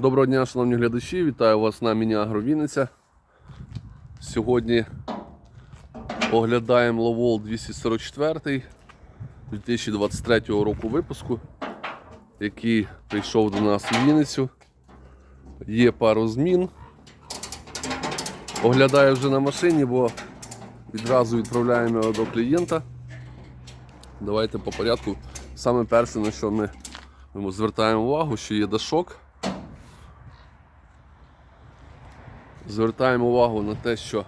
Доброго дня, шановні глядачі, вітаю вас на міні Агровінниця. Сьогодні оглядаємо Ловол 244 2023 року випуску, який прийшов до нас в Вінницю. Є пару змін. Оглядаю вже на машині, бо відразу відправляємо його до клієнта. Давайте по порядку. Саме перше, на що ми звертаємо увагу, що є дашок. Звертаємо увагу на те, що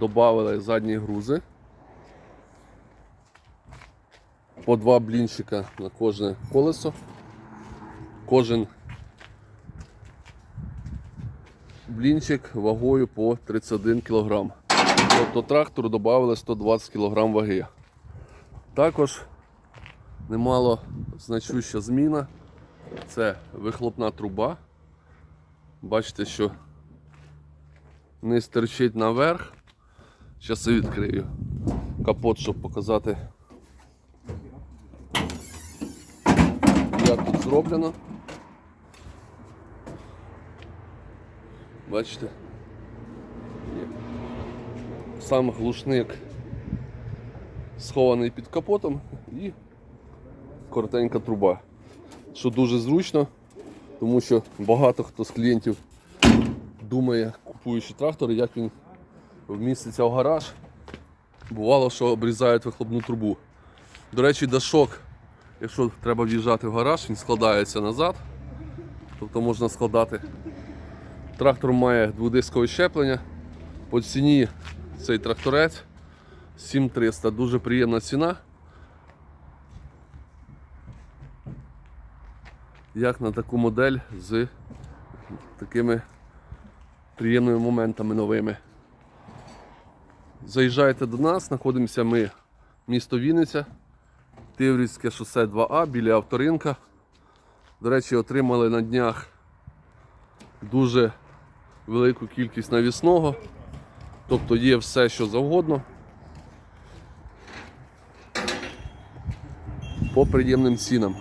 додали задні грузи. По два блінчика на кожне колесо. Кожен блінчик вагою по 31 кг. Тобто трактору додали 120 кг ваги. Також немало значуща зміна. Це вихлопна труба. Бачите, що низ терчить наверх. Зараз я відкрию капот, щоб показати, як тут зроблено. Бачите? Сам глушник схований під капотом і коротенька труба. Що дуже зручно, тому що багато хто з клієнтів думає, купуючи трактор, як він вміститься в гараж. Бувало, що обрізають вихлопну трубу. До речі, дашок, якщо треба в'їжджати в гараж, він складається назад. Тобто можна складати. Трактор має дводискове щеплення. По ціні цей тракторець 7300. Дуже приємна ціна. Як на таку модель з такими приємними моментами новими. Заїжджайте до нас, знаходимося ми місто Вінниця, Тиврівське шосе 2А біля авторинка. До речі, отримали на днях дуже велику кількість навісного. Тобто є все, що завгодно. По приємним цінам.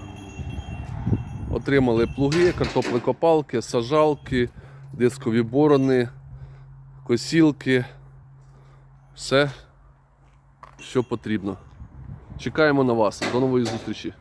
Отримали плуги, картоплекопалки, сажалки, дискові борони, косілки. Все, що потрібно. Чекаємо на вас. До нової зустрічі.